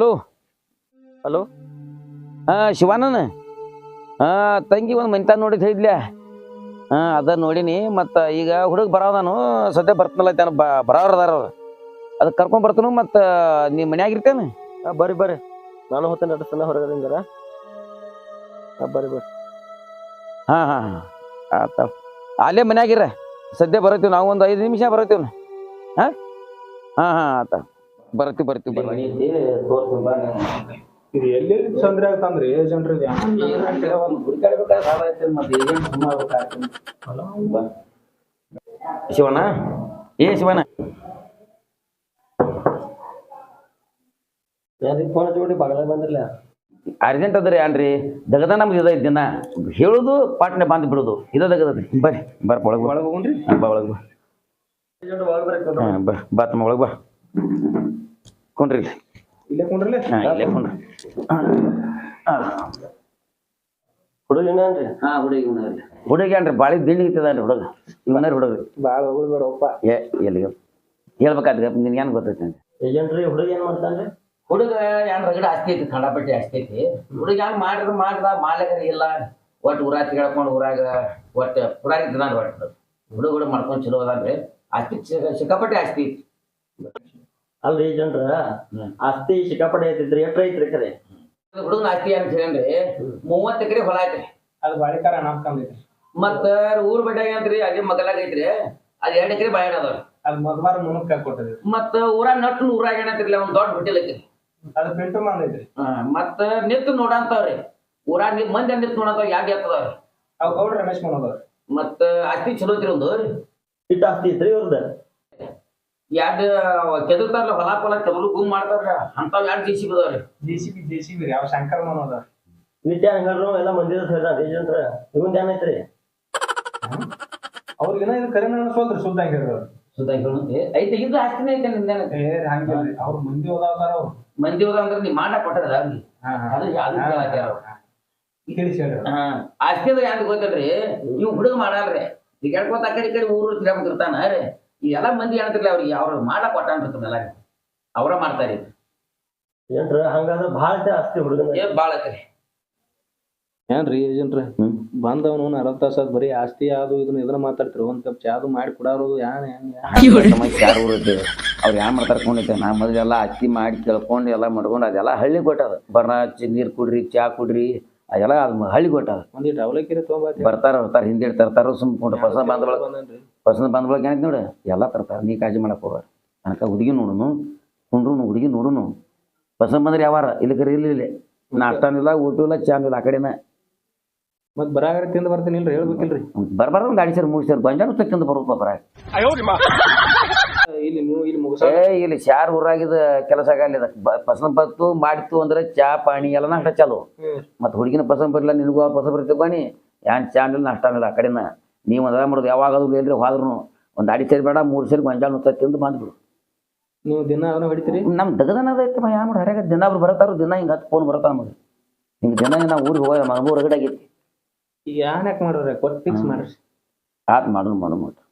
Hello? Hello? ಹಾಂ ಶಿವಾನನ? ಹಾಂ ತಂಗಿ ಒಂದು ಮಂತ ನೋಡಿದ್ ಹೇಳಿದ್ಲ್ಯಾ ಹಾಂ ಅದ ನೋಡೀನಿ ಮತ್ತು ಈಗ ಹುಡುಗ ಬರೋದಾನು ಸದ್ಯ ಬರ್ತನಲ್ಲ ತಾನು ಬ ಬರೋರದಾರ ಅವ್ರು. ಅದಕ್ಕೆ ಕರ್ಕೊಂಡು ಬರ್ತಾನು ಮತ್ತು ನೀ ಮನ್ಯಾಗ ಹಾಂ ಬರ್ರಿ ಬರ್ರಿ. ನಾನು ಹೊತ್ತ ನಡೆಸ್ತಾನೆ ಹೊರಗಡೆಯಿಂದ ಹಾಂ ಬರ್ರಿ ಬರ್ರಿ. ಹಾಂ ಹಾಂ ಹಾಂ. ಆತ. ಅಲ್ಲೇ ಮನ್ಯಾಗಿರ ಸದ್ಯ ಬರೋತೀವಿ ನಾವು ಒಂದು ಐದು ನಿಮಿಷ ಬರೋತೀವಿ ಹಾಂ? ಹಾಂ ಹಾಂ ಆತ. ಬರ್ತೀವಿ ಬರ್ತಿ ಇದು ಎಲ್ಲೆಲ್ಲಿ ತೊಂದ್ರೆ ಆಗ್ತಂದ್ರಿ ಏಜೆಂಟ್ರಿ ಶಿವಣ್ಣ? ಏ ಶಿವಣ್ಣ? ಅರ್ಜೆಂಟ್ ಅದ್ರಿ ಅನ್ರಿ ದಗದ ನಮ್ದು ಇದ ದಿನ. ಹೇಳುದು ಪಾಟ್ನೆ ಬಂದ್ ಬಿಡುದು. ಇದ ದಗದ ಬರ್ರಿ ಬರ್ಪ ಒಳಗೆ ಒಳಗೆ ಹೋಗ್ರಿ. ಬಾ ಒಳಗೆ ಬಾ ತಮ್ಮ ಒಳಗೆ ಬಾ. ಕೊಂಡ್ರಿ ಇಲ್ಲಿ ಕುಂಡ್ರಲ್ಲೇ? ಹಾಂ ಇಲ್ಲೇ ಕುಂಡ್ರಿ. ಹುಡುಗ ಹಾ ಹಾಂ ಹುಡುಗಿ ಹುಡುಗಿ ಅನ್ರಿ ಬಾಳಿ ದಿಂಡಿ ಇತ್ತದನ್ರಿ ಹುಡುಗ? ಬಾಳ ಹುಡುಗ್ರಿ? ಭಾಳ ಹೋಗ್ಬೇಡಪ್ಪ ಏ ಎಲ್ಲಿಗೆ? ಹೇಳ್ಬೇಕಾದ್ರೆ ನಿನ್ಗೆ ಏನು ಗೊತ್ತೈತೆ ಏಜೆಂಟ್ರಿ ಹುಡುಗ ಏನ್ ಮಾಡ್ತಾನ್ರಿ? ಹುಡುಗ ಏನ್ ರಗಡ ಆಸ್ತಿ ಐತಿ ಖಂಡಪಟ್ಟಿ ಆಸ್ತಿ ಐತಿ. ಹುಡುಗ ಹೆಂಗ್ ಮಾಡಿದ್ರ ಮಾಡ್ದ ಮಾಲಕರ ಇಲ್ಲ. ಒಟ್ಟು ಊರಾಗ ತಿಳ್ಕೊಂಡು ಊರಾಗ ಒಟ್ಟು ಪುರಾರಿ ದಿನ ಒಟ್ಟು ಹುಡುಗ ಹುಡುಗ ಮಾಡ್ಕೊಂಡು ಚಲೋ ಅದಾನ್ರಿ. ಆಸ್ತಿ ಸಿಕ್ಕಾಪಟ್ಟೆ ಆಸ್ತಿ ಐತಿ. ಅಲ್ರಿ ಜನರ? ಆಸ್ತಿ ಸಿಕ್ಕಾಪಡೆ ಐತಿದ್ರಿ ಎಷ್ಟ್ರ ಐತ್ರಿ ಕರೆ? ಹುಡುಗನ ಆಸ್ತಿ ಅಂತ ಹೇಳಿ ಮೂವತ್ತು ಎಕರೆ ಹೊಲ ಐತ್ರಿ. ಅದು ಬಾಳಿಕಾರ ನಾಲ್ಕಂದೈತಿ ಮತ್ತ ಊರ್ ಬಡ್ಯಾಗ ಅಂತ್ರಿ ಅಲ್ಲಿ ಮಗಲಾಗ ಐತ್ರಿ ಅದ್ ಎರಡ್ ಎಕರೆ ಬಾಯ್ ಅದಾವ ಅದು ಮದ್ವಾರ ಮುನಕ್ ಕೊಟ್ಟದ್ರಿ. ಮತ್ತ ಊರ ನಟ್ಟು ಊರಾಗ ಏನಂತಿರ್ಲಿ ಒಂದ್ ದೊಡ್ಡ ಹೋಟೆಲ್ ಐತ್ರಿ. ಅದು ಪಿಂಟು ಮಂದ್ ಐತ್ರಿ. ಮತ್ತ ನಿಂತು ನೋಡಂತಾವ್ರಿ. ಊರಾಗ ನಿಮ್ ಮಂದಿ ನಿಂತು ನೋಡಂತಾವ ಯಾಕೆ ಎತ್ತದವ್ರಿ? ಅವ್ ಗೌಡ್ರ ರಮೇಶ್ ಮನೋದವ್ರಿ. ಮತ್ತ ಆಸ್ತಿ ಚಲೋ ಐತ್ರಿ ಒಂದು. ಇಟ್ಟ ಆಸ್ತಿ ಐತ್ರಿ ಇವ್ರದ? ಎರಡು ಕೆದರ್ತಾರಲ್ಲ ಹೊಲ ಪೊಲ ಕೆದಲು ಗುಮ್ ಮಾಡ್ತಾರ ಅಂತಾವ್ ಎರಡು G C ಬಿದಾವ್ರಿ J C B J C B ಯಾವ ಶಂಕರ್ ಮನೋದವ್ರಿ ನಿತ್ಯ ಹೇಳ್ರು ಎಲ್ಲ ಮಂದಿರ ಹೇಳ್ದ ದೇಶಂತ್ರ. ಇವಂದ ಏನೈತ್ರಿ ಅವ್ರಿಗೇನ ಇದು ಕರೆ ಅನ್ಸೋಲ್ರಿ ಸುದ್ದ ಹೇಳಿದ್ರು ಸುದ್ದ ಹೇಳುತ್ತೆ ಐತೆ ಇದು ಆಸ್ತಿನೇ ಐತೆ ಏ ಅವ್ರ ಮಂದಿ ಓದಾತಾರ ಅವ್ರು. ಮಂದಿ ಹೋದ ಅಂದ್ರೆ ನೀ ಮಾಡ ಕೊಟ್ಟದ ಅವ್ರಿಗೆ ಹಾ ಹಾ. ಅದು ಯಾವ್ದು ಕೇಳಾಕ್ಯಾರ ಅವ್ರು. ತಿಳಿಸಿ ಹೇಳ್ರಿ ಹಾ. ಆಸ್ತಿ ಅಂದ್ರೆ ಯಾವ್ದು ಗೊತ್ತಲ್ರಿ ನೀವು ಹುಡುಗ ಮಾಡಲ್ರಿ. ಈಗ ಹೇಳ್ಕೊತ ಆ ಕಡೆ ಈ ಕಡೆ ಊರು ತಿರ್ಗಾಡ್ತಿರ್ತಾನ ರೀ? ಈ ಎಲ್ಲಾ ಮಂದಿ ಏನಂತಿರ್ಲಿ ಅವ್ರಿಗೆ ಅವ್ರು ಮಾಡ ಒಟ್ಟ ಎಲ್ಲ ಅವ್ರ ಮಾಡ್ತಾರೆ. ಏನ್ರ ಹಂಗಾದ್ರ ಭಾಳ ಆಸ್ತಿ ಹುಡುಗನ. ಏ ಬಾಳ ಐತ್ರಿ. ಏನ್ರಿ ಏಜೆಂಟ್ರ? ಬಂದವನು ಅರವತ್ತು ತಾಸ ಬರೀ ಆಸ್ತಿ ಅದು ಇದನ್ನ ಇದನ್ನ ಮಾತಾಡ್ತಿರಿ ಒಂದ್ ಕಪ್ ಚಾದು ಮಾಡಿ ಕೊಡಾರು ಯಾನ್ ಯಾನ್ ಯಾರು ಅವ್ರು ಏನ್ ಮಾಡ್ತಾರ ಕೊಂಡಿದ್ದೆ ನಾ ಮೊದಲೆಲ್ಲ ಅಕ್ಕಿ ಮಾಡಿ ಕೇಳ್ಕೊಂಡು ಎಲ್ಲ ಮಾಡ್ಕೊಂಡು ಅದೆಲ್ಲ ಹಳ್ಳಿ ಕೊಟ್ಟದ ಬರ್ನ ಹಚ್ಚಿ ನೀರ್ ಕುಡ್ರಿ ಚಾ ಕುಡ್ರಿ ಅದೆಲ್ಲ ಅದು ಹಳ್ಳಿ ಕೊಟ್ಟದ ಒಂದಿಟ್ಟು ಅವಲಕ್ಕಿರಿ ತೊಗೊಂಡ್ ಬರ್ತಾರ ಬರ್ತಾರ ಹಿಂದಿಟ್ಟು ತರ್ತಾರ ಸುಮ್ಕೊಂಡು ಹೊಸ ಬಂದ ಬಳಕ ಬಂದನ್ರಿ? ಪಸಂದ್ ಬಂದ ಬಳಕ ಏನಕ್ಕೆ ನೋಡು ಎಲ್ಲ ತರ್ತಾರೆ ನೀ ಕಾಳಜಿ ಮಾಡಕ್ಕೆ ಹೋಗಾರ ಅನಕ ಹುಡುಗಿ ನೋಡುನು ಕುಂಡ್ರುನು ಹುಡುಗಿ ನೋಡುನು. ಪಸಂದ್ ಬಂದ್ರೆ ಯಾವಾರ ಇಲ್ಲಕರಿ ಇಲ್ಲ ಇಲ್ಲಿ. ನಾಷ್ಟಾನಿಲ್ಲ ಊಟ ಇಲ್ಲ ಚಾನ್ ಇಲ್ಲ ಆ ಕಡೆನ. ಮತ್ತೆ ಬರಾಗರ ತಿಂದು ಬರ್ತೀನಿ ಇಲ್ರಿ ಹೇಳ್ಬೇಕಿಲ್ರಿ. ಬರ್ಬಾರ ಒಂದು ಗಾಡಿ ಸೇರಿ ಮೂರು ಸೇರಿ ಗೊಂಜಾನು ತಕ್ಕಿಂದ ಬರುತ್ತೆ ಬರ ಇಲ್ಲಿ ನೀವು ಇಲ್ಲಿ ಮುಗಿಸ ಏ ಇಲ್ಲಿ ಶಾರ್ ಊರಾಗಿದ ಕೆಲಸ ಆಗಲ್ಲ ಪಸಂದ್ ಬತ್ತು ಮಾಡಿತ್ತು ಅಂದ್ರೆ ಚಾ ಪಾಣಿ ಎಲ್ಲ ನಾಷ್ಟ ಚಾಲು. ಮತ್ತೆ ಹುಡುಗಿನ ಪಸಂದ್ ಬರಲಿಲ್ಲ ನಿನಗೂ ಪಸಂದ್ ಬರ್ತೀವಿ ಬಾಣಿ ಯಾನ್ ಚಾನ್ ಇಲ್ಲ ನಾಷ್ಟ ಇಲ್ಲ ಆ ಕಡೆನ. ನೀವು ಅದ ಮಾಡೋದು ಯಾವಾಗ ಅದು ಎಲ್ರಿ ಹೋದ್ರು ಒಂದು ಅಡಿ ಸೇರಿ ಬೇಡ ಮೂರು ಸೇರಿ ಗೊಂಜಾಳ ನುತ್ತ ತಿಂದು ಬಂದ್ಬಿಡು ನೀವು ದಿನ ಅವನ ಹೊಡಿತೀರಿ? ನಮ್ಮ ದಗದನ ಐತೆ ಯಾ ಮಾಡಿ ಹರ್ಯಾಗ ದಿನ ಅವ್ರು ಬರ್ತಾರ ದಿನ ಹಿಂಗೆ ಹತ್ತು ಫೋನ್ ಬರ್ತಾವ ನಮಗೆ. ಹಿಂಗೆ ದಿನ ನಾವು ಊರಿಗೆ ಹೋಗ ಮನಬೂ ಹೊರಗಡೆ ಆಗೈತಿ. ಈಗ ಯಾನ್ ಯಾಕೆ ಮಾಡೋರೆ? ಕೊಟ್ಟು ಫಿಕ್ಸ್ ಮಾಡ್ರಿ. ಆತ್ ಮಾಡೋಣ ಮಾಡು ಮತ್ತು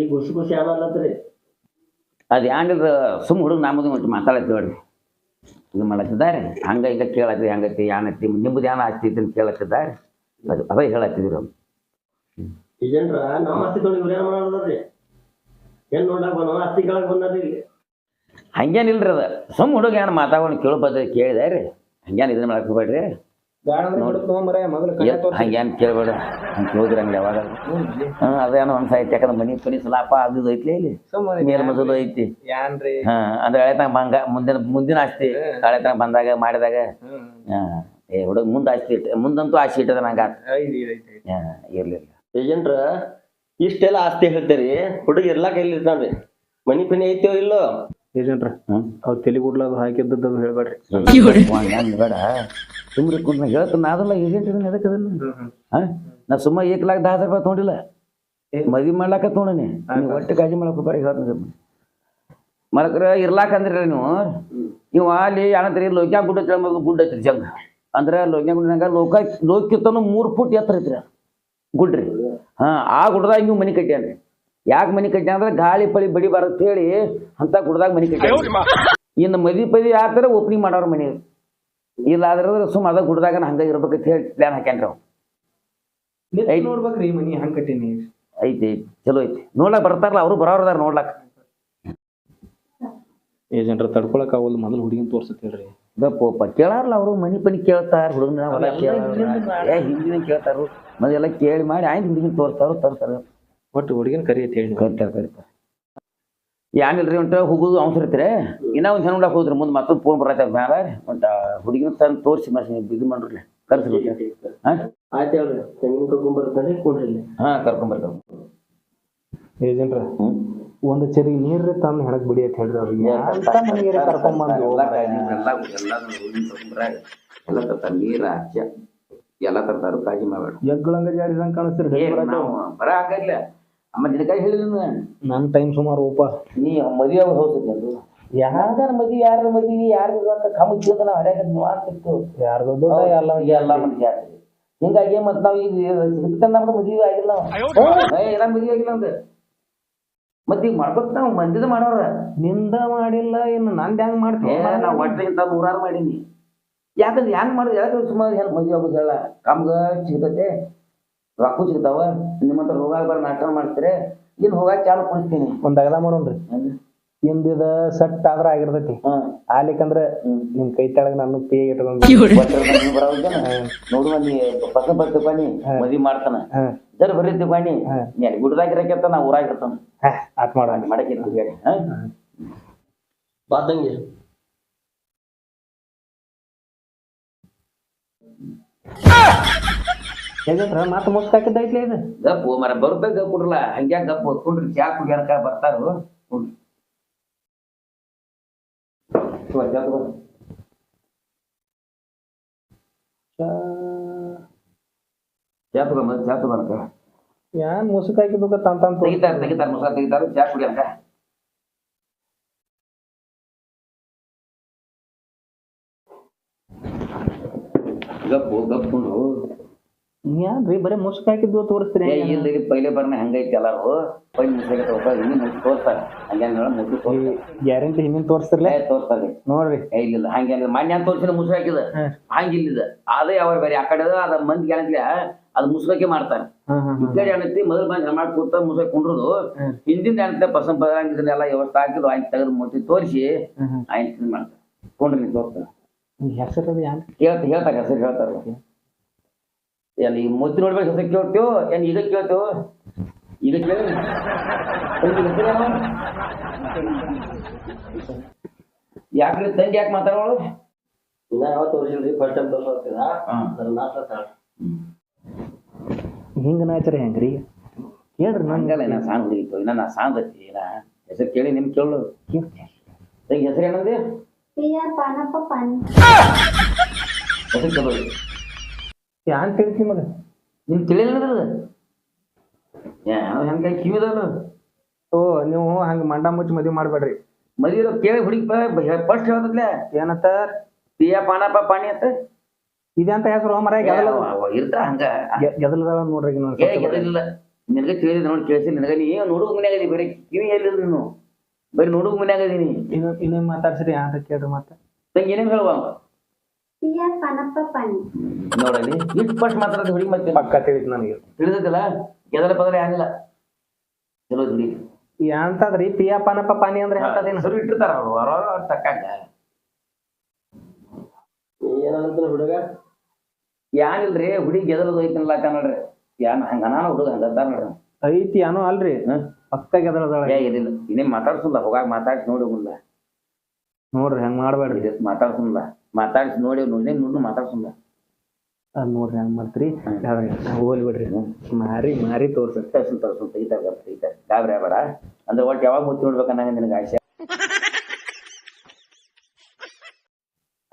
ಈಗ ಖುಷಿ ಖುಷಿ ಅನ್ನಲ್ಲತ್ರಿ ಅದು ಏನಿಲ್ಲ ಸುಮ್ಮ ಹುಡುಗ ನಮ್ಮದು ಮತ್ತೆ ಮಾತಾಡತ್ತಿ ನೋಡ್ರಿ. ಇದು ಮಾಡತ್ತಿದ್ದಾರೆ ಹಂಗ ಈಗ ಕೇಳತ್ತಿ ಹಂಗೈತಿ ಏನೈತಿ ನಿಮ್ಮದು ಏನ ಆಗ್ತೈತಿ ಅಂತ ಕೇಳತ್ತಿದ್ದಾರೆ ಅದು ಅದೇ ಹೇಳತ್ತಿದ್ದೀರಿ ಅವ್ರು ಏಜೆಂಟ್ರ ನಮ್ಮ ಆಸ್ತಿ ತೊಗೊಂಡು ಇವ್ರು ಏನ್ ಮಾಡೋದ್ರಿ ಏನ್ ನೋಡಕ್ ಬಂದ ಆಸ್ತಿ ಕೇಳಕ್ ಬಂದ್ರಿ ಇಲ್ಲಿ. ಹಂಗೇನಿಲ್ರಿ ಅದ. ಸುಮ್ಮ ಹುಡುಗ ಏನು ಮಾತಾಡ್ಕೊಂಡು ಕೇಳೋ ಪದ್ಧತಿ ಕೇಳಿದೆ ರೀ. ಹಂಗೇನು ಇದನ್ನ ಮಾಡಕ್ ಹೋಗ್ಬೇಡ್ರಿ. ತೊಗೊಂಬರ ಮೊದಲು ಹಂಗೇನು ಕೇಳ್ಬೇಡ ಹಂಗೆ ಕೇಳಿದ್ರಿ ಹಂಗೆ ಯಾವಾಗ. ಹಾಂ ಅದೇನೋ ಒಂದು ಸಾಹಿತ್ಯ ಯಾಕಂದ್ರೆ ಮನೆ ಪನಿ ಸಲಾಪ ಅದು ಐತ್ಲಿ ಇಲ್ಲಿ. ಮೇಲ್ ಮಸೂದು ಐತಿ. ಹಾ ಅಂದ್ರೆ ಹಳೆತನ ಬಂಗ ಮುಂದಿನ ಮುಂದಿನ ಆಸ್ತಿ. ಹಳೆತನ ಬಂದಾಗ ಮಾಡಿದಾಗ. ಹಾ ಏ ಹುಡುಗ ಮುಂದೆ ಆಸ್ತಿ ಇಟ್ಟು ಮುಂದಂತೂ ಆಸ್ತಿ ಇಟ್ಟದ ನಂಗೆ ಹಾ ಇರ್ಲಿಲ್ಲ ಏಜೆಂಟ್ರ ಇಷ್ಟೆಲ್ಲ ಆಸ್ತಿ ಹೇಳ್ತೀರಿ ಹುಡುಗ ಇರ್ಲಾಕ ಇಲ್ಲಿ ಇರ್ತಾನ್ರಿ ಮನಿ ಪನಿ ಐತೋ ಇಲ್ಲೋ? ಏಜೆಂಟ್ರ ಹ್ಮ್. ಅವ್ರು ತಲೆ ಗುಡ್ಲದು ಹಾಕಿದ್ದದ್ದು ಅದು ಹೇಳ್ಬೇಡ್ರಿ. ಬೇಡ ಸುಮ್ರಿ ಕುಂತ ಹೇಳ್ತಾನ ಅದಲ್ಲ ಏಜೆಂಟ್ ಇದನ್ನ ಎದಕ್ಕೆ ಅದನ್ನ? ಹಾ? ನಾ ಸುಮ್ಮ ಏಕ್ ಲಾಕ್ ದಾ ಹಜಾರ್ ರೂಪಾಯಿ ತೊಗೊಂಡಿಲ್ಲ. ಮದ್ವಿ ಮಾಡ್ಲಾಕ ತೊಗೊಂಡನಿ. ನೀವು ಒಟ್ಟು ಕಾಜಿ ಮಾಡಕ್ಕೆ ಬರೀ ಹೇಳ್ತೀನಿ ಮಲಕ್ರ ಇರ್ಲಾಕ ಅಂದ್ರಿ ನೀವು? ನೀವು ಅಲ್ಲಿ ಏನಂತೀರಿ ಲೋಕ್ಯಾ ಗುಡ್ಡ ಗುಡ್ಡ ಐತ್ರಿ ಜಂಗ. ಅಂದ್ರೆ ಲೋಕ್ಯಾ ಗುಡ್ಡ ಲೋಕ ಲೋಕಿತ್ತನು ಮೂರು ಫುಟ್ ಎತ್ತರ ಐತ್ರಿ. ಗುಡ್ರಿ. ಹಾ ಆ ಗುಡ್ದಾಗ ನೀವು ಮನಿ ಕಟ್ಟ್ಯಾನ್ರಿ. ಯಾಕೆ ಮನಿ ಕಟ್ಟ್ಯಾನ ಅಂದ್ರೆ ಗಾಳಿ ಪಳಿ ಬಡಿ ಬರತ್ ಹೇಳಿ ಅಂತ ಗುಡ್ದಾಗ ಮನಿ ಕಟ್ಟ್ಯಾನ ಇನ್ನು ಮದಿ ಪದಿ ಆತರ ಓಪನಿಂಗ್ ಮಾಡೋರ ಮನಿ. ಇಲ್ಲ ಆದ್ರೆ ಸುಮ್ ಅದ ಗುಡ್ದಾಗ ಹಂಗ ಇರ್ಬೇಕಂತ ಹೇಳಿ ಪ್ಲಾನ್ ಹಾಕ್ಯಾನ್ರಿ ಅವ್. ನೋಡ್ಬೇಕ್ರಿ ಮನಿ ಹಂಗ ಕಟ್ಟಿನಿ. ಐತಿ ಐತಿ. ಚಲೋ ಐತಿ. ನೋಡ್ಲಾಕ್ ಬರ್ತಾರಲ್ಲ ಅವರು ಬರೋರ್ದಾರ ನೋಡ್ಲಾಕ್. ಏಜೆಂಟ್ರ ತಡ್ಕೊಳಕ್ ಆಗೋದು ಮೊದಲು ಹುಡುಗಿನ ತೋರ್ಸತ್ ಹೇಳ್ರಿ. ಗಪ್ಪೋಪ ಕೇಳಾರಲ್ಲ ಅವರು ಮನಿ ಪನಿ ಕೇಳ್ತಾರ ಹುಡುಗನ ಹೊಲ ಕೇಳ್ತಾರ ಏ ಹಿಂದಿನ ಕೇಳ್ತಾರು ಮೊದಲೆಲ್ಲ ಕೇಳಿ ಮಾಡಿ ಆಯ್ತು ಹಿಂದಿನ ತೋರ್ತಾರ ತರ್ತಾರ ಒಟ್ಟು ಹುಡುಗಿನ ಕರಿ ಅಂತ ಹೇಳಿ. ಕರಿತಾರ ಕರಿತಾರ ಏನಿಲ್ರಿ ಒಂಟ ಹೋಗುದು ಅವಸರತ್ರಿ ಇನ್ನೂ ಒಂದ್ ಜನ ನೋಡಕ್ ಹೋದ್ರಿ ಮುಂದೆ ಮತ್ತೊಂದು ಫೋನ್ ಬರತ್ತ ಮ್ಯಾಲ ಒಂಟ ಹುಡುಗಿನ ತಂದು ತೋರಿಸಿ ಮತ್ತೆ ಇದು ಮಾಡ್ರಿ ಕರ್ಸಿ ಹಾ ಆಯ್ತು ಹೇಳ್ರಿ ತೆಂಗಿನ ಕರ್ಕೊಂಡ್ ಕುಂಡ್ರಿ ಕೊಡ್ರಿ ಹಾ ಏಜೆಂಟ್ರ ಒಂದು ಚರಿ ನೀರ್ ತಂದ್ ಹೆಣಕ್ ಬಿಡಿ ಅಂತ ಹೇಳ್ರಿ ಅವ್ರಿಗೆ ಅಂತ ಮನೆಗೆ ಕರ್ಕೊಂಬಂದು ಎಲ್ಲ ಎಲ್ಲ ತರ್ತಾರ ನೀರ ಅಚ್ಚ ಎಲ್ಲ ತರ್ತಾರ ಕಾಳಜಿ ಮಾಡ್ಬೇಡ ಎಗ್ಗಳಂಗ ಜಾಡಿದಂಗ್ ಕಾಣಿಸ್ತೀರಿ ಬರ ಹಂಗಾಗ್ಲ ಅಮ್ಮ ನಿನಕಾಯಿ ಹೇಳಿಲ್ಲ ನನ್ ಟೈಮ್ ಸುಮಾರು ಓಪ ನೀ ಮದುವೆ ಅವ್ರು ಹೋಗ್ತಿದ್ದೆ ಅದು ಯಾರ್ದಾರ ಮದ್ವಿ ಯಾರ ಮದ್ವಿ ಯಾರ ಕಮ್ಮ ಕೇಳ್ದ ನಾವು ಹರ್ಯಾಗ ಮಾಡ್ತಿತ್ತು ಯಾರ್ದು ದೊಡ್ಡ ಎಲ್ಲ ಎಲ್ಲ ಮಂದಿ ಜಾತ್ರೆ ಹಿಂಗಾಗಿ ಮತ್ತೆ ನಾವು ಈಗ ನಮ್ದು ಮದ್ವಿ ಆಗಿಲ್ಲ ನಾವು ಏ ಎಲ್ಲ ಮದ್ವಿ ಆಗಿಲ್ಲ ಅಂದ ಮತ್ ಈಗ ಮಾಡ್ಕೊತ ನಾವು ಮಂದಿದ ಮಾಡೋರ ನಿಂದ ಮಾಡಿಲ್ಲ ಇನ್ನು ನಾನ್ ಹೆಂಗ್ ಮಾಡ್ತೀನಿ? ನಾವು ಒಟ್ಟ ಇಂತ ನೂರಾರು ಮಾಡೀನಿ. ಯಾಕಂದ್ರೆ ಹೆಂಗ್ ಮಾಡುದು ಯಾಕಂದ್ರೆ ಸುಮಾರು ಹೆಂಗ್ ಮದ್ವಿ ಆಗೋದು ಹೇಳ? ಕಮ್ಗ ಸಿಗ್ತೈತೆ ರೊಕ್ಕ ಸಿಗ್ತಾವ ನಿಮ್ಮಂತ ರೋಗ ಬರ ನಾಟಕ ಮಾಡ್ತೀರಿ ಇನ್ನು ಹೋಗಾಕ ಚಾಲು ಕುಡಿಸ್ತೀನಿ. ಒಂದ್ ಅಗಲ ಮಾಡೋಣ್ರಿ. ಇಂದಿದ ಸೆಟ್ ಆದ್ರ ಆಗಿರ್ತೈತಿ. ಆಲಿಕಂದ್ರ ನಿಮ್ ಕೈ ತಳಗ ನಾನು ಪೇ ಇಟ್ಕೊಂಡ್ ನೋಡು ಮಂದಿ ಪಕ್ಕ ಬರ್ತೀವಿ ಮದಿ ಮದ್ವಿ ಮಾಡ್ತಾನ ಜರ್ ಜರ ಬರೀತೀವಿ ಗುಡ್ದಾಗ ಹಾ. ನೀ ಗುಡ್ದಾಗಿರಕ್ಕೆತ್ತ ನಾ ಊರಾಗ ಇರ್ತಾನ. ಹಾ, ಆತ್ ಮಾಡ ಮಾಡಕ್ಕೆ ಗಾಡಿ ಹಾ. ಹೇಗಂದ್ರ ಮುಸ್ಕ್ ಹಾಕಿದ್ದೈತ್ಲೆ ಇದು? ಗಪ್ಪು ಮರ ಬರ್ಬೇಕು ಗಪ್ ಕೊಡ್ರಲ್ಲ. ಹಂಗ್ಯಾಕ ಗಪ್ಪ ಹೊತ್ಕೊಂಡ್ರಿ ಚಾ ಕುಡಿಯಾರ ಬರ್ತಾರು. ನೋಡ್ರಿ ತಗೋ, ಚಾ ತಗೋ. ಚಾ ತಗೋ ಮೊದ್ಲು ಚಾ ತಗೋನಕ ಏನ್ ಮುಸುಕ್ ಹಾಕಿಬೇಕ ತಂತ ತೆಗಿತಾರ ತೆಗಿತಾರ ಮುಸ ತೆಗಿತಾರ ಚಾ ಕುಡಿಯರ್ಕ ಗಪ್ಪು ಗಪ್ಪುಂಡು ಏನ್ರಿ ಬರೇ ಮುಸುಕ್ ಹಾಕಿದ್ದು ತೋರಿಸ್ತೀರಿ ಇಲ್ಲಿ ಪೈಲೆ ಬರ್ನ ಹಂಗೈತಿ ಎಲ್ಲಾರು ಪೈಲೆ ಮುಸುಕ ತಗೋತಾರೆ ಇನ್ನು ಮುಚ್ಚಿ ತೋರ್ಸ್ತಾರ. ಹಂಗೇನ್ ಮುಚ್ಚಿ ತೋರ್ಸ್ತಾರ. ಗ್ಯಾರಂಟಿ ಹಿಂದಿನ ತೋರಿಸ್ತಿರ್ಲೇ? ತೋರ್ಸ್ತಾರೆ. ನೋಡ್ರಿ. ಇಲ್ಲ ಹಂಗೇನಿಲ್ಲ. ಮಾನ್ಯ ಅಂತ ತೋರ್ಸಿನ ಮುಸುಕು ಹಾಕಿದ. ಹಂಗಿಲ್ಲಿದ. ಅದೇ ಅವ್ರ ಬೇರೆ. ಆ ಕಡೆ ಅದ ಮಂದಿ ಏನಂತ್ಲೆ ಅದು ಮುಸುಕಕ್ಕೆ ಮಾಡ್ತಾರ. ಈ ಕಡೆ ಏನೈತಿ ಮೊದಲು ಬಂದು ಮಾಡಿ ಕೂತ ಮುಸುಕ್ ಕುಂಡ್ರದು. ಹಿಂದಿಂದ ಏನಂತೆ ಪಸಂದ್ ಬರಂಗಿದ್ರನ್ನೆಲ್ಲ ವ್ಯವಸ್ಥೆ ಹಾಕಿದ್ರು ಆಯ್ತು ತೆಗೆದು ಮೂತಿ ತೋರಿಸಿ ಆಯ್ತು ಮಾಡ್ತಾರೆ. ಕುಂಡ್ರಿ ತೋರ್ಸ್ತಾರ. ಹೆಸರು ಹೇಳ್ತಾರೆ ಹೆಸರು ಹೇಳ್ತಾರ ಏನ್ ಈ ಮುದ್ದು ನೋಡ್ಬೇಕು ಹೆಸರು ಕೇಳ್ತು ಏನು ಈಗ ಕೇಳ್ತೇವು ಈಗ ಕೇಳಿ? ಯಾಕ್ರಿ ತಂಗಿ ಯಾಕೆ ಮಾತಾಡೋಳು? ಇನ್ನ ಯಾವ ತೋರಿಸಿಲ್ರಿ ಫಸ್ಟ್ ಟೈಮ್ ಹಿಂಗ ನಾಚರ ಹೆಂಗ್ರಿ? ಹೇಳ್ರಿ ನಂಗಲ್ಲ ಹಂಗಲ್ಲ ನಾ ಸಾಂಗ್ ಹುಡುಗಿತ್ತು ಇನ್ನ ನಾ ಸಾಂಗ್ ಹಚ್ಚಿ ನಾ ಹೆಸರು ಕೇಳಿ ನಿಮ್ ಕೇಳು ತಂಗಿ ಹೆಸರು ಏನಂದಿ? Pia Panapa ಹೆಸರು ಕೇಳು ಯಾನ್ ತಿಳಿಸಿ ಮಗ. ನಿಮ್ ತಿಳಿಯಲ್ಲ ಹೆಂಗ ಕಿವಿದಲ್ಲ ಓ ನೀವು ಹಂಗ ಮಂಡ ಮುಚ್ಚಿ ಮದ್ವಿ ಮಾಡ್ಬೇಡ್ರಿ. ಮದುವೆ ಕೇಳಿ ಹುಡುಗಿ ಫಸ್ಟ್ ಹೇಳ್ತದ್ಲೆ? ಏನಂತ ಪಿಯ ಪಾನಪ್ಪ ಪಾಣಿ ಅಂತ? ಇದಂತ ಹೆಸರು ಮರ ಇರ್ತಾರ ಹಂಗ. ಗೆದಲ್ದಾವ ನೋಡ್ರಿ ಈಗ ಏ ಗೆದಿಲ್ಲ ನಿನಗೆ ತಿಳಿದ ನೋಡಿ ಕೇಳಿಸಿ ನಿನಗೆ. ನೀ ನೋಡುಗ ಮನ್ಯಾಗ ಇದೀನಿ ಬರೀ ಕಿವಿ ಎಲ್ಲಿಲ್ಲ ನೀನು? ಬರೀ ನೋಡುಗ ಮನ್ಯಾಗ ಇದೀನಿ. ಇನ್ನೊಂದು ಮಾತಾಡ್ಸಿರಿ ಅಂತ ಕೇಳ್ರಿ ಮತ್ತೆ. ನಂಗೆ ಏನೇನು ಹೇಳುವ. ನೋಡಲಿ ಇಷ್ಟು ಫಸ್ಟ್ ಮಾತಾಡೋದು ಹುಡುಗಿ ಮತ್ತೆ. ಪಕ್ಕ ತಿಳಿತು ನನಗೆ. ತಿಳಿದಿಲ್ಲ ಗೆದಲ ಪದರ ಆಗಿಲ್ಲ ಚಲೋ ಹುಡುಗಿ ಅಂತದ್ರಿ ಪಿಯ ಪಾನಪ್ಪ ಪಾನಿ ಅಂದ್ರೆ ಎಂತದೇನು ಹೆಸರು ಇಟ್ಟಿರ್ತಾರ ಅವರು ಅವ್ರ ತಕ್ಕಂಗ ಏನಂತ ಹುಡುಗ? ಯಾನಿಲ್ರಿ ಹುಡುಗಿ ಗೆದಲದು ಐತಿನಲ್ಲ ಕನ್ನಡ್ರಿ ಯಾನ ಹಂಗ ನಾನು ಹುಡುಗ ಹಂಗದ್ದಾರ ನೋಡ್ರಿ. ಐತಿ ಏನೋ ಅಲ್ರಿ? ಪಕ್ಕ ಗೆದಲ್ದಾಳ. ಏ ಇದಿಲ್ಲ. ಇನ್ನೇನ್ ಮಾತಾಡ್ಸಲ್ಲ ಹೋಗಾಗ ಮಾತಾಡ್ಸಿ ನೋಡಿ ಮುಂದ ನೋಡ್ರಿ ಹೆಂಗ್ ಮಾಡ್ಬೇಡ್ರಿ. ಇದು ಮಾತಾಡ್ಸಲ್ಲ ಮಾತಾಡ್ಸಿ ನೋಡಿ ನೋಡಿ ನುಣ್ಣು ಮಾತಾಡ್ಸಲ್ಲ ಅದ್ ನೋಡ್ರಿ ಹೆಂಗ್ ಮಾಡ್ತೀರಿ? ಹೋಗ್ಲಿ ಬಿಡ್ರಿ. ಮಾರಿ ಮಾರಿ ತೋರ್ಸ. ತರ್ಸಲ್ ತರ್ಸಲ್ ತೆಗಿತಾರ ತೆಗಿತಾರ ಗಾಬರಿ ಬೇಡ ಅಂದ್ರೆ ಒಟ್ಟು ಯಾವಾಗ ಮುತ್ತಿ ನೋಡ್ಬೇಕನ್ನಂಗ ನಿನಗೆ ಆಸೆ.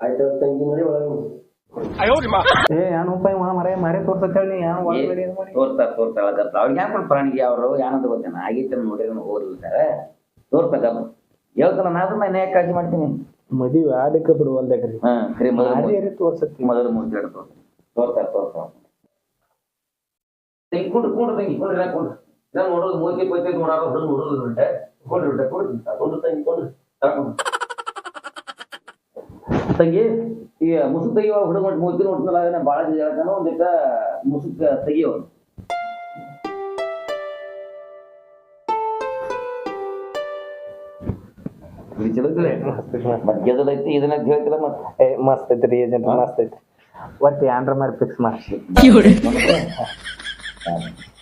ಆಯ್ತು ತಂಗಿ ನೋಡಿ ಒಳಗೆ ಏ ಏನು ಉಪಾಯ ಮರ ಮಾರಿ ತೋರ್ಸತ್ ಹೇಳಿ ತೋರ್ತಾರ ಗಪ್ಪ ಅವ್ರಿಗೆ ಯಾಕೆ ಪ್ರಾಣಿಗೆ ಅವರು? ಏನಂತ ಗೊತ್ತೇನ? ಆಗೈತೆ ನೋಡಿದ್ರೆ ಹೋಗ್ಲಿಲ್ಲ ತೋರ್ತಾಗ ಹೇಳ್ತಾನ ನಾನು ಮನೆ ಕಾಳಜಿ ಮಾಡ್ತೀನಿ. ಮದುವೆ ಆದಕ್ಕೆ ಬಿಡುವಲ್ದಾಗ್ರಿ ಹಾ ಕರಿ ಮೊದಲು ತೋರ್ಸತ್ತಿ. ಮೊದಲು ಮುದ್ದೆ ತೋರ್ತಾರ ತೋರ್ತಾರ ತೋರ್ತಾರ ತೆಗಿ ಕುಂಡ್ರು ಕುಂಡ್ರು ತೆಗಿ ಕುಂಡ್ರಿ ನಾ ಕುಂಡ್ರು. ನಾನು ನೋಡೋದು ಮೂರ್ತಿ ಪೈತಿ ನೋಡೋದು ಕುಂಡ್ರಿ ಕುಂಡ್ರಿ. ತಂಗಿ ತಗೊಂಡು ತಂಗಿ ಈ ಮುಸುಕ್ ತೆಗಿಯುವ ಹುಡುಗ ಮೂರ್ತಿ ನೋಡ್ತಾನೆ ಭಾಳ ಹೇಳ್ತಾನೆ ಒಂದಿಟ್ಟ ಮುಸುಕ್ ತೆಗಿಯೋ ಇದು ಚಲೋ ಐತಿಲ್ಲ? ಮತ್ತ್ ಗೆದಲ್ ಐತಿ ಇದನ್ನ ಹೇಳ್ತಿಲ್ಲ ಮತ್ತೆ ಏ ಮಸ್ತ್ ಐತ್ರಿ ಏಜೆಂಟ್ ಮಸ್ತ್ ಐತಿ ಒಟ್ಟು ಏನ್ರ ಮಾಡಿ ಫಿಕ್ಸ್ ಮಾಡಿ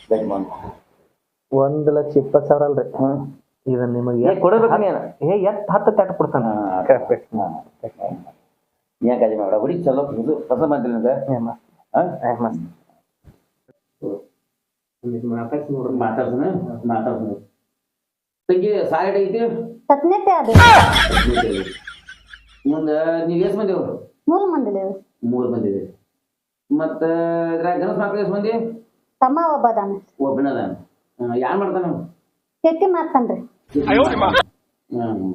ಗಟ್ಟಿ ಮಾಡು. ಒಂದ್ ಲಕ್ಷ ಇಪ್ಪತ್ತು ಸಾವಿರ ಅಲ್ರಿ ಹ್ಮ್. ಇದನ್ನ ನಿಮಗೆ ಏ, ಕೊಡಬೇಕು ನೀನು ಏ ಎಷ್ಟ್ ಹತ್ತು ತಟ್ಟ ಕೊಡ್ತಾನ ಏನ್ ಕಾಜಿ ಮಾಡ ಹುಡುಗಿ ಚಲೋ ಇದು ಹೊಸ ಮಂತ್ರಿ ನಿಂದ ಏ ಮಸ್ತ್ ಹಾ ಏ ಮಸ್ತ್ ಮಾತಾಡ್ಸಿ ನೋಡ್ರಿ ಮಾತಾಡ್ಸನ ಮಾತಾಡ್ಸನ ತಂಗಿ ಸಾಗಡ್ ಐತಿ? ಸತ್ನೇತೆ ಅದು. ಮುಂದ ನೀವ್ ಎಷ್ಟ್ ಮಂದಿ ಅವ್ರು ಮೂರು ಮಂದಿಲೇವು ಮೂರ್ ಮಂದಿ ಇದೆ ಮತ್ತ ಇದ್ರಾಗ ಗಣಸ್ ಮಕ್ಳು ಎಷ್ಟ್ ಮಂದಿ? ತಮ್ಮ ಒಬ್ಬ ಅದಾನ. ಒಬ್ಬನದ ಯಾರ್ ಮಾಡ್ತಾನ ಅವ್ನು? ಚಟ್ಟಿ ಮಾಡ್ತಾನ್ರಿ ಹ್ಮ್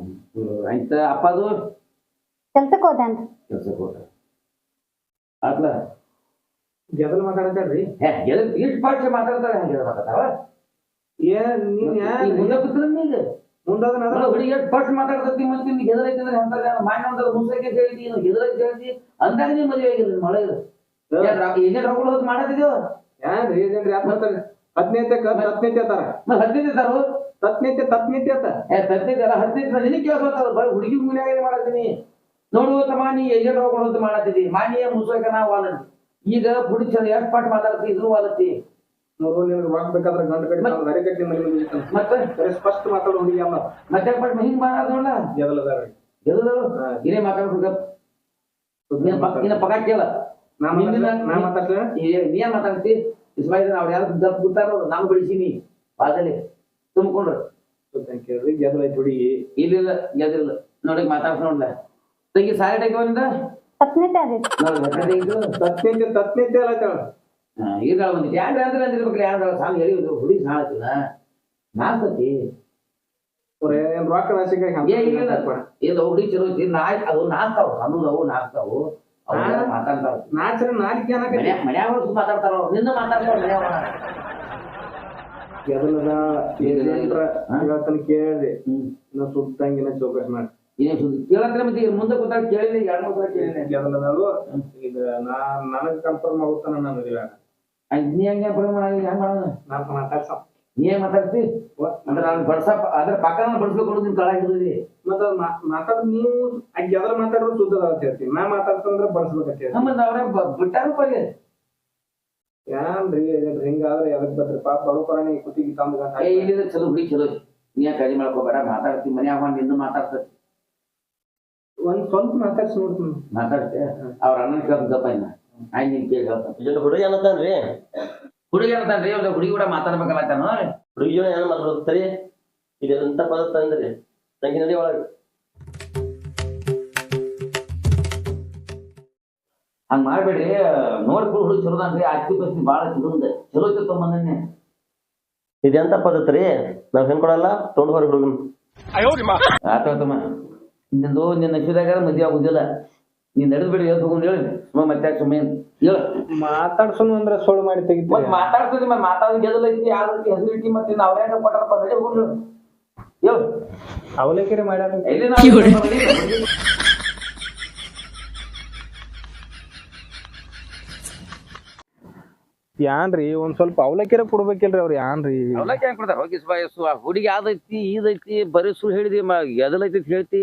ಆಯ್ತ? ಅಪ್ಪದು ಕೆಲ್ಸಕ್ಕೆ ಹೋದ್ಯಾನ್ರಿ ಕೆಲ್ಸಕ್ಕೆ ಹೋದ ಆತ್ಲ? ಗೆದಲ್ ಮಾತಾಡ್ತಾರ್ರಿ ಹೇ ಎದಕ್ ಇಷ್ಟ್ ಪಕ್ಷ ಮಾತಾಡ್ತಾರ ಹಂಗೆ ಮಾತಾಡ್ತಾವ ಏನ್ ನೀನ್ ಯಾರ್? ಮುಂದೆ ಹುಡುಗಿ ಫಸ್ಟ್ ಮಾತಾಡ್ತತಿ ಮತ್ತೆ ಹೆದರೈತಿ ಅಂದ್ರೆ ಮಾನ್ಯ ಒಂದು ಮುಸ್ಲಿಕ್ಕೆ ಹೇಳಿದಿ ನೀನು ಹೆದರೈತಿ ಹೇಳ್ತಿ ಅಂದಾಗ ನೀ ಮದುವೆ ಆಗಿಲ್ಲ ಮಳೆ ರೊಕ್ಕ ಹೋದ್ ಏಜೆಂಟ್ ಯಾಕೆ ಬರ್ತಾರೆ ಹದಿನೈತೆ ತಾರು. ಏ ಅಲ್ಲ ಹದಿನೈದು ನಿನಗೆ ಕೇಳ್ಕೊತಾರ ಬರೀ ಹುಡುಗಿ ಮಾಡತ್ತೀನಿ ನೋಡು ತಮ್ಮ ನೀ ಏಜೆಂಟ್ ಕೊಡೋದು ಮಾಡತ್ತಿದ್ದಿ ಮಾನ್ಯ ಮುಸ್ಲಿಕ ನಾವು ವಾಲತ್ತಿ ಈಗ ಹುಡುಗಿ ಚಂದ ಎಷ್ಟು ಪಾಟ್ ಮಾತಾಡ್ತಿ? ಇದ್ರು ವಾಲತ್ತಿ ನೋಡು ನಿನಗೆ ರೊಕ್ಕ ಬೇಕಾದ್ರೆ ಗಂಡು ಕಟ್ಟಿ ನಾವು ಗರಿ ಕಟ್ಟಿ ಮನೆ ಮುಂದೆ ಮತ್ತೆ ಸ್ಪಷ್ಟ ಮಾತಾಡೋ ಹುಡುಗಿ ಅಮ್ಮ. ಮತ್ತೆ ಹಿಂಗ್ ನೋಡ ಮಾತಾಡ್ಬೇಕು ನಿನ್ನ ಕೇಳ. ನಾ ನಾ ಏನ್ ಮಾತಾಡ್ತಿ? ಇಸ್ಮಾಯಿಲ್ ಅವ್ರು ಯಾರು ದಪ್ಪ ಕೂತಾರೋ ನಾನು ಬೆಳೆಸೀನಿ. ಬಾದಲ್ಲಿ ತುಂಬಿಕೊಂಡ್ರು. ಹುಡುಗಿ. ನೋಡಿ ಮಾತಾಡ್ಸ ನೋಡ್ಲ. ತಂಗಿ ಸಾರಿ ನೋಡಿ ಹೆಸರು ತೆಗ್ದು ತತ್ನೈತೆ ತತ್ನೈತೆ ಅಲ್ಲ ಈಗ ಬಂದಿತ್ತು ಯಾಕೆ ಅಂದ್ರೆ ಅಂದಿರ್ಬೇಕ್ರಿ ಯಾರು ಸಾಂಗ್ ಹೇಳಿ ಹುಡುಗಿ ಸಾಣತಿಲ್ಲ ನಾಲ್ಕತಿ ಏನ್ ರೊಕ್ಕ ಇಲ್ಲ ಚಲೋ ಐತಿ. ಅದು ನಾಲ್ಕಾವು ನಾಲ್ಕಾವು ನಾಚರ ಮನ್ಯಾಗ ಮಾತಾಡ್ತಾರ. ನಿನ್ನ ಮಾತಾಡ್ತಾರ ಮನ್ಯಾಗ? ಹೇಳ್ತಾನ ಸುತ್ತಂಗಿನ ಚೌಕಾಸ ಮಾಡಿ. ಏನ್ ಸುದ್ದಿ? ಕೇಳತ್ರ ಮತ್ತೆ ಮುಂದೆ ಕೂತಾಗ ಕೇಳಿದ್ರೆ ಎರಡು ಮೂರು ಸಲ ಕೇಳಿಲ್ಲ ಅದು ಈಗ ನಾ ನನಗ್ ಕನ್ಫರ್ಮ್ ಆಗುತ್ತಾನ ನಾನು ನೀ ಹಂಗೆ ಪ್ರಮಾಣ ಮಾಡಿ ಹೆಂಗ್ ಮಾಡೋಣ ನಾಲ್ಕು ಮಾತಾಡ್ಸ. ನೀ ಏನ್ ಮಾತಾಡ್ತಿ? ಅಂದ್ರೆ ನಾನು ಬಡ್ಸಪ್ಪ ಅದ್ರ ಪಕ್ಕ ನಾನು ಬಡ್ಸ್ಬೇಕು ನಿಮ್ ಕಳ ಹಿಡಿದ್ರಿ ಮತ್ತ ಮಾತಾಡ್ ನೀವು ಅಜ್ಜಿ ಅದ್ರ ಮಾತಾಡೋದು ಸುದ್ದ ಅಂತ ಹೇಳ್ತೀನಿ. ನಾ ಮಾತಾಡ್ತಂದ್ರ ಬಡ್ಸ್ಬೇಕಂತ ಹೇಳ್ತೀನಿ. ನಮ್ಮನ್ನ ಅವ್ರ ಬಿಟ್ಟಾರು ಪಲ್ಯ ಏನ್ರಿ ಹಿಂಗಾದ್ರೆ ಎದಕ್ ಬದ್ರಿ ಪಾಪ ಬರೋ ಪರಾಣಿ ಕುತ್ತಿಗೆ ತಂದ ಗಂಟ ಏ ಇಲ್ಲಿಂದ ಚಲೋ ಬಿಡಿ ಚಲೋ. ನೀ ಕಡಿಮೆ ಮಾಡ್ಕೋಬೇಡ ಮಾತಾಡ್ತಿ ಮನ್ಯಾಗ ಬಂದು ನಿಂದು ಮಾತಾಡ್ತತಿ ಒಂದ್ ಸ್ವಲ್ಪ ಮಾತಾಡ್ಸಿ ನೋಡ್ತೀನಿ. ಮಾತಾಡ್ತೆ ಅವ್ರ ಅಣ್ಣನ ಕೇಳ್ತಪ್ಪ ಇನ್ನ. ಇದೊಂದು ಹುಡುಗಿ ಅನ್ನತಾನ್ರಿ ಹುಡುಗಿ ಅಂತಾನ್ರಿ ಒಂದು ಹುಡುಗಿ ಕೂಡ ಮಾತಾಡ್ಬೇಕಲ್ಲ ತಾನು ಹುಡುಗಿ ಏನ್ ಮಾತಾಡ್ತಾರಿ ಇದು ಎಂತ ಪದ ತಂದ್ರಿ ತಂಗಿ ನಡಿ ಒಳಗೆ. ಹಂಗ ಮಾಡ್ಬೇಡ್ರಿ. ನೋಡ್ಕೊಂಡು ಹುಡುಗಿ ಚಲೋ ಅನ್ರಿ ಆಸ್ತಿ ಪಾಸ್ತಿ ಬಾಳ ಚಲೋ ಅಂದ. ಚಲೋ ಇತ್ತು ತೊಗೊಂಬಂದನ್ನೇ ಇದೆಂತ ಪದ್ಧತಿ ರೀ? ನಾವ್ ಹೆಣ್ಕೊಡಲ್ಲ ತೊಗೊಂಡ್ ಹೊರಗೆ ಹುಡುಗನ್. ಆತಮ್ಮ ನಿಂದು ನಿನ್ನ ನಶೀದಾಗ ಮದ್ವೆ ಆಗುದಿಲ್ಲ. ನೀನ್ ನಡೆದ್ ಬಿಡಿ ಹೇಳ್ ತಗೊಂಡ್ ಹೇಳಿ. ಸುಮ್ಮ ಮತ್ತೆ ಸುಮ್ಮ ಸುಮ್ಮನೆ ಹೇಳ. ಮಾತಾಡ್ಸೋನು ಅಂದ್ರೆ ಸುಳ್ಳು ಮಾಡಿ ತೆಗಿತ ಮಾತಾಡ್ತೀನಿ ಮಾತಾಡ್ತದೆ ಮತ್ತೆ ಮಾತಾಡೋದು ಗೆದಲೈತಿ ಐತಿ ಯಾವ್ದು ಹೆಸರು ಇಟ್ಟಿ ಮತ್ತೆ ಇನ್ನು ಅವ್ರ ಹೆಂಗ ಕೊಟ್ಟಾರಪ್ಪ ನಡಿ ಹೋಗ್ಲಿ ಹೇಳು. ಅವಲೇಕೆರೆ ಮಾಡ್ಯಾರ. ಯಾನ್ರಿ ಒಂದ್ ಸ್ವಲ್ಪ ಅವಲಕ್ಕಿರ ಕೊಡ್ಬೇಕಿಲ್ರಿ ಅವ್ರು ಯಾನ್ರಿ? ಅವಲಕ್ಕಿ ಹೆಂಗ್ ಕೊಡ್ತಾರ? ಹೋಗಿ ಹುಡುಗಿ ಅದೈತಿ ಇದೈತಿ ಬರೀ ಸುಳ್ಳು ಹೇಳಿದಿ ಗೆದಲೈತಿ ಐತಿ ಹೇಳ್ತಿ.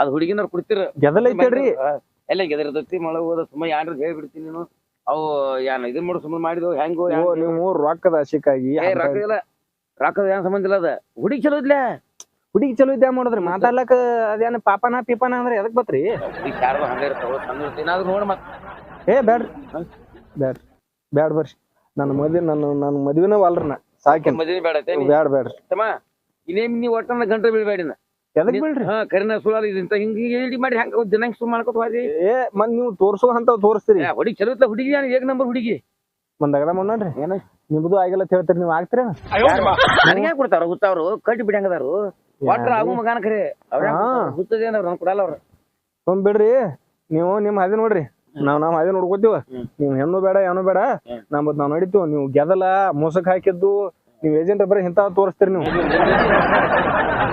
ಅದ್ ಹುಡುಗಿನವ್ರು ಕೊಡ್ತಿರ. ಗೆದಲೈತೇಳ್ರಿ ಎಲ್ಲ ಗೆದರ್ತೈತಿ ಮಳೆ ಹೋದ ಸುಮ್ಮ ಯಾರು ಹೇಳ್ಬಿಡ್ತೀನಿ ನೀನು. ಅವು ಯಾನ್ ಇದನ್ ಮಾಡು ಸುಮ್ಮನೆ ಮಾಡಿದ್ವು ಹೆಂಗೋ ಓ ನೀವು ರೊಕ್ಕದ ಆಶಿಕಾಗಿ ರೊಕ್ಕ ಇಲ್ಲ. ರೊಕ್ಕದ ಏನ್ ಸಂಬಂಧ ಇಲ್ಲ ಅದ. ಹುಡುಗಿ ಚಲೋ ಇದ್ಲೇ? ಹುಡುಗಿ ಚಲೋ ಇದ್ಯಾ ಮಾಡಿದ್ರಿ? ಮಾತಾಡ್ಲಕ್ಕ ಅದೇನ ಪಾಪನ ಪೀಪನ ಅಂದ್ರೆ ಎದಕ್ ಬತ್ರಿ? ಹುಡುಗಿ ಯಾರು ಹಂಗ ಇರ್ತಾವ ಸಣ್ಣ ಇರ್ತಾವ ಏನಾದ್ರು ನೋಡ್ ಮತ್ ಏ ಬ್ಯಾಡ್ರಿ. ಬ್ಯಾಡ್ರಿ. ಬ್ಯಾಡ್ ಬರ್ರಿ. ನನ್ನ ಮದ್ವೆ ನನ್ನ ನನ್ನ ಮದ್ವಿನ ಅಲ್ರಿ ನಾ. ಸಾಕಿನ್ ಮದ್ವೆ ಬೇಡ ಐತೆ ಬ್ಯಾಡ್ ಬ್ಯಾಡ್ರಿ. ತಮ್ಮ ಇನ್ನೇಮ್ ನೀವ್ ಒಟ್ಟನ ಗಂಟೆ ಬೀಳ್ಬೇಡಿನ? ಎದಕ್ ಬೀಳ್ರಿ ಹಾ ಕರಿನ ಸುಳ್ಳ ಇಂತ ಹಿಂಗ ಹೇಳಿ ಮಾಡಿ ಹೆಂಗ ದಿನ ಹಿಂಗ್ ಸುಮ್ ಮಾಡ್ಕೊತ ಹೋದಿ ಏ ಮತ್ ನೀವು ತೋರ್ಸೋ ಅಂತ ತೋರಿಸ್ತೀರಿ. ಹುಡುಗಿ ಚಲೋ ಇತ್ತ ಹುಡುಗಿ ಏಕ್ ನಂಬರ್ ಹುಡುಗಿ? ಒಂದ್ ಅಗದ ನೋಡ್ರಿ. ಏನ? ನಿಮ್ದು ಆಗಿಲ್ಲ ಅಂತ ಹೇಳ್ತೀರಿ ನೀವು ಆಗ್ತೀರ? ನನಗೆ ಕೊಡ್ತಾರ ಹುತ್ತವ್ರು ಕಟ್ಟಿ ಬಿಡಂಗದಾರು ಒಟ್ರ ಆಗು ಮಗಾನ ಖರೆ ಅವ್ರ ಹಾ. ಹುತ್ತದೇನ ಅವ್ರ ಕೊಡಲ್ಲ ಅವ್ರ. ಸುಮ್ ಬಿಡ್ರಿ ನೀವು ನಿಮ್ ಹಾದಿ ನೋಡ್ರಿ. ನಾವ್ ನಾವ್ ಹಾದಿ ನೋಡ್ಕೋತೀವ. ನೀವ್ ಹೆಣ್ಣು ಬೇಡ ಏನು ಬೇಡ. ನಮ್ಮದ್ ನಾವ್ ನಡಿತೇವ. ನೀವು ಗೆದಲ ಮೋಸಕ್ ಹಾಕಿದ್ದು ನೀವ್ ಏಜೆಂಟ್ ಬರ ಇಂತ ತೋರಿಸ್ತೀರಿ ನೀವು.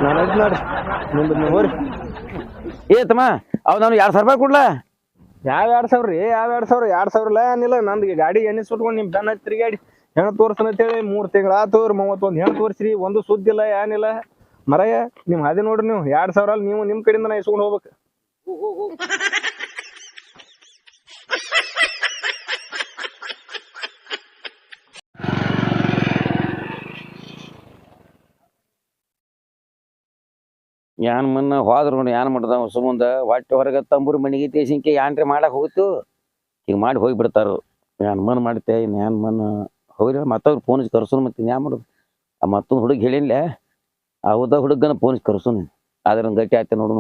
ನಾನು ನಡೀತಿ ನೋಡ್ರಿ ನಿಮ್ದು ನೀವು ಹೋರಿ ಏ ತಮ್ಮ ಅವ್ ನಾನು ಎರಡು ಸಾವಿರ ರೂಪಾಯಿ ಕೊಡ್ಲಾ? ಯಾವ ಎರಡ್ ಸಾವಿರ ರೀ? ಯಾವ ಎರಡು ಸಾವಿರ? ಎರಡು ಸಾವಿರ ಇಲ್ಲ ಏನಿಲ್ಲ ನಂದು ಗಾಡಿ ಎಣ್ಣೆ ಸುಟ್ಕೊಂಡು ನಿಮ್ಮ ಬೆನ್ನ ಹತ್ತಿರಿ ಗಾಡಿ. ಹೆಣ್ಣು ಅಂತ ಅಂತೇಳಿ ಮೂರು ತಿಂಗಳ ಆತು ಮೂವತ್ತೊಂದು ಹೆಣ್ಣು ತೋರಿಸ್ರಿ. ಒಂದು ಸುದ್ದಿ ಇಲ್ಲ ಏನಿಲ್ಲ ಮರಯ್ಯ ನಿಮ್ಮ ಅದೇ ನೋಡ್ರಿ ನೀವು. ಎರಡ್ ಸಾವಿರ ಅಲ್ಲಿ ನೀವು ನಿಮ್ಮ ಕಡೆಯಿಂದ ನಾ ಇಸ್ಕೊಂಡು ಹೋಗ್ಬೇಕು. ಯಾನ್ ಮನ್ನ ಹೋದ್ರು ನೋಡಿ ಯಾನ್ ಮಾಡ್ದ ಸುಮ್ಮಂದ ಹೊಟ್ಟೆ ಹೊರಗೆ ತಂಬೂರು ಮನೆಗೆ ತೇಸಿಂಕೆ ಯಾನ್ರಿ ಮಾಡಕ್ ಹೋಗಿತ್ತು? ಈಗ ಮಾಡಿ ಹೋಗಿ ಏನ್ ಮನ್ ಮಾಡ್ತೆ ಇನ್ನು ಯಾನ್ ಮನ್ ಹೋಗ್ರಿ, ಮತ್ತವ್ರು ಫೋನ್ ಕರ್ಸೋನು ಮತ್ತೆ ಯಾನ್ ಮಾಡೋದು ಆ ಮತ್ತೊಂದು ಹುಡುಗ ಹೇಳಿನ್ಲೆ, ಆ ಹುಡುಗ ಹುಡುಗನ ಫೋನ್ ಕರ್ಸೋನು ಅದ್ರ ಗಟ್ಟಿ ಆಯ್ತೆ ನೋಡು